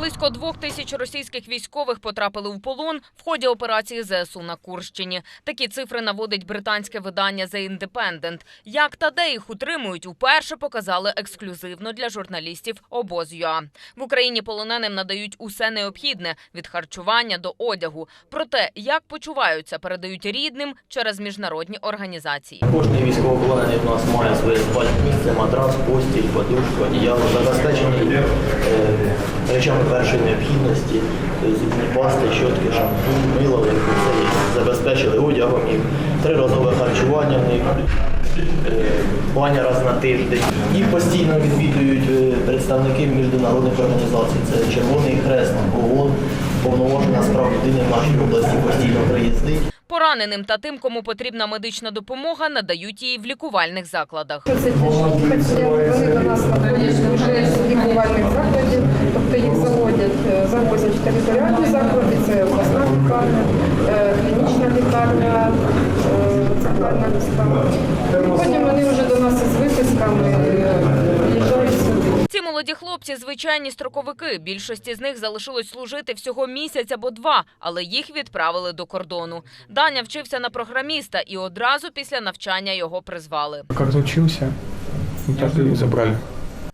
Близько двох тисяч російських військових потрапили в полон в ході операції ЗСУ на Курщині. Такі цифри наводить британське видання The Independent. Як та де їх утримують, уперше показали ексклюзивно для журналістів обоз.ЮА. В Україні полоненим надають усе необхідне від харчування до одягу. Про те, як почуваються, передають рідним через міжнародні організації. Кожний військовополонений у нас має своє спальне місце, матрас, постіль, подушку, одіяло, забезпечені е, речами першої необхідності, тобто зубні пасти, щотки, шампунь, мило, все забезпечили одягом їх, триразове харчування в них, е, баня раз на тиждень. Їх постійно відвідують е, представники міжнародних організацій. Це Червоний Хрест, ООН, повноважена справ людини в нашій області постійно приїздить. Пораненим та тим, кому потрібна медична допомога, надають її в лікувальних закладах. Це вже з лікувальних закладів, тобто їх заводять, е, завозять в територіальні заклади, це обласна лікарня, е, клінічна лікарня, е, центральна міста. Потім вони вже до нас із виписками приїжджають сюди. Ці молоді хлопці звичайні строковики. Більшості з них залишилось служити всього місяць або два, але їх відправили до кордону. Даня вчився на програміста і одразу після навчання його призвали. Как заучился, ну, так и забрали.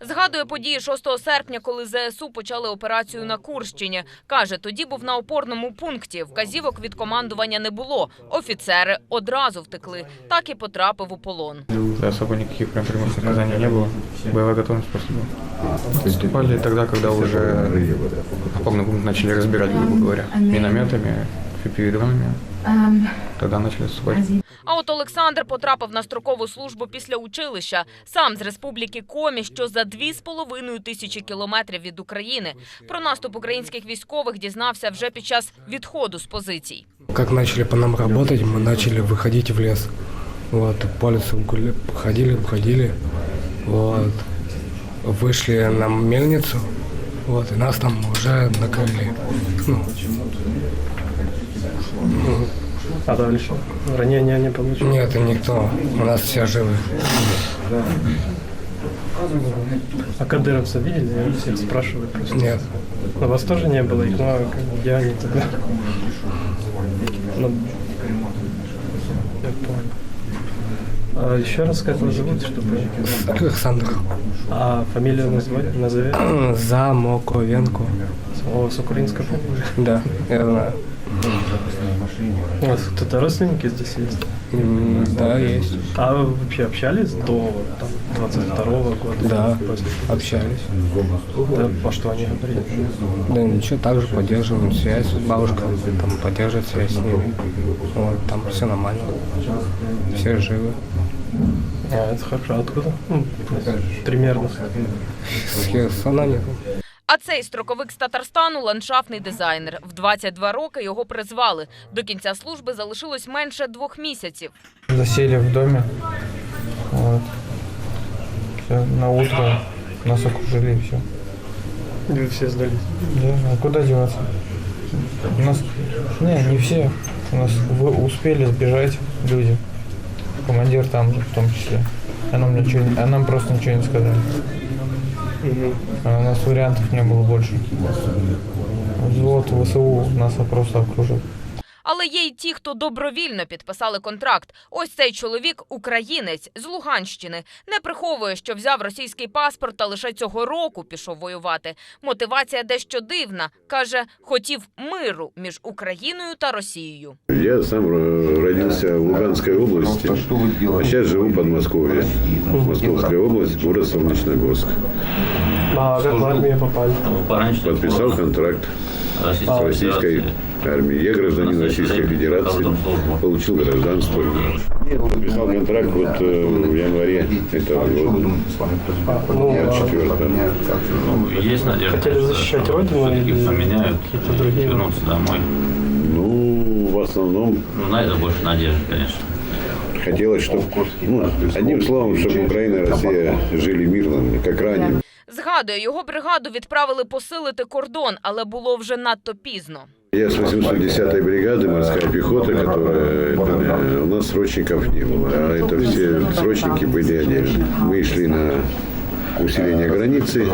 Згадує події 6 серпня, коли ЗСУ почали операцію на Курщині. Каже, тоді був на опорному пункті. Вказівок від командування не було. Офіцери одразу втекли. Так і потрапив у полон. Особо никаких прям прямых наказаний не было. Боевая готовность просто была. Выступали тогда, когда уже опорный пункт начали разбирать, грубо говоря, минометами, FPV-дронами. Тогда начали отступать. А от Олександр потрапив на строкову службу після училища. Сам з республіки Комі, що за дві з половиною тисячі кілометрів від України. Про наступ українських військових дізнався вже під час відходу з позицій. Как начали по нам работать, мы начали выходить в лес. Вот, по лесу гуля- ходили, ходили. Вот. Вышли на мельницу. Вот, и нас там уже накрыли. Ну, А дальше? Ранения не получил? нет, и никто. У нас все живы. А кадыровцев видели? Я всех спрашиваю просто. Нет. Но вас тоже не было, их, бы я не тогда. Ну, я понял. А еще раз как вас зовут, чтобы... Александр. А фамилию назвать, назови? Замоковенко. О, с украинской фамилией. Да, я знаю. У вас кто-то родственники здесь есть? М, Да, есть. А вы вообще общались до там, 22 года? Да, После? общались. Да, по что они говорили? Да ничего, также поддерживаем связь. Бабушка там поддерживает связь с ними. Вот, там все нормально. Все живы. А, это хорошо. Откуда? Ну, примерно. С Херсона. А цей строковик з Татарстану ландшафтний дизайнер. В 22 роки його призвали. До кінця служби залишилось менше двох місяців. засели в доме. Вот. Всё, на утро нас окружили и все. Вы все сдались. Да, а куда деваться? У нас, не, не все. У нас вы успели сбежать люди. Командир там же в том числе. А нам, ничего, не- а нам просто ничего не сказали. А у нас вариантов не было больше. Взвод ВСУ нас просто окружил. Але є й ті, хто добровільно підписали контракт. Ось цей чоловік українець з Луганщини. Не приховує, що взяв російський паспорт та лише цього року пішов воювати. Мотивація дещо дивна. Каже, хотів миру між Україною та Росією. Я сам э, родился в Луганской области, а сейчас живу в Подмосковье. Московская область, город Солнечногорск. А как в армию попали? Подписал контракт с российской армией. Я гражданин Российской Федерации, получил гражданство. Я подписал контракт вот э, в январе этого года, Ну, а 24 Ну, есть надежда, Хотели что защищать родину всё-таки или поменяют, какие-то другие? вернуться домой. Ну, в основном Ну, на это больше надежды, конечно. хотелось, чтобы, ну, одним словом, чтобы Украина и Россия жили мирно, как ранее. Згадує, його бригаду відправили посилити кордон, але було вже надто пізно. Я с 810-й бригады морская пехота, которая это, у нас срочников не было, а это все срочники были отдельно. Мы шли на усиления границы,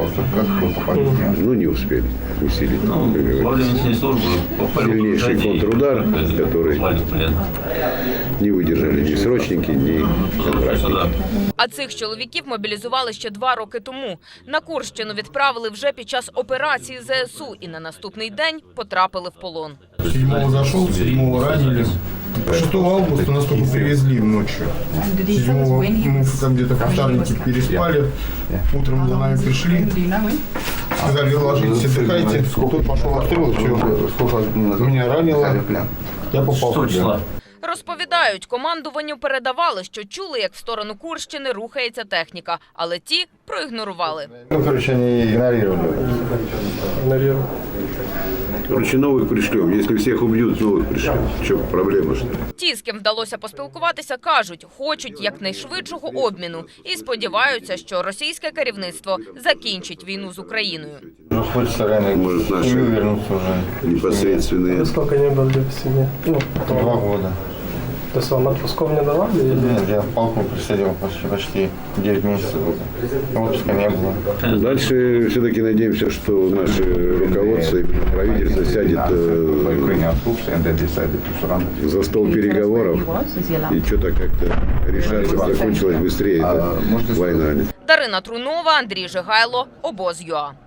но не успели усилить. Ну, как во говорится. время несения службы попали в Сильнейший окружение, контрудар, э, который- попали в плен. Не выдержали ни срочники, ни Сюда. контрактники. А цих чоловіків мобілізували ще два роки тому. На Курщину відправили вже під час операції ЗСУ і на наступний день потрапили в полон. 7 зашел, 7 ранили. 6 августа нас только привезли ночью. 7 мы там где-то в переспали. Утром за нами пришли. Сказали, ложитесь, отдыхайте. Тут пошел обстрел, все. Меня ранило. Я попал Что числа? Розповідають, командуванню передавали, що чули, як в сторону Курщини рухається техніка, але ті проігнорували. Ну, короче, они игнорировали. Наверное. Короче, новых пришлем. Если всех убьют, новых пришлем. Что, проблема что ли? Ті, з ким вдалося поспілкуватися, кажуть, хочуть якнайшвидшого обміну і сподіваються, що російське керівництво закінчить війну з Україною. Ну, хочется реально Может, к наши- семье вернуться уже. Непосредственные. сколько не было в семье? Ну, Два года. то есть вам отпусков не давали? Или... Нет, я в палку присадил почти, почти 9 месяцев. Отпуска не было. Дальше все-таки надеемся, что наше руководство и правительство сядет э, за стол переговоров и что-то как-то решать, чтобы закончилась быстрее эта война. Дарина Трунова, Андрій Жигайло, обоз ЮА.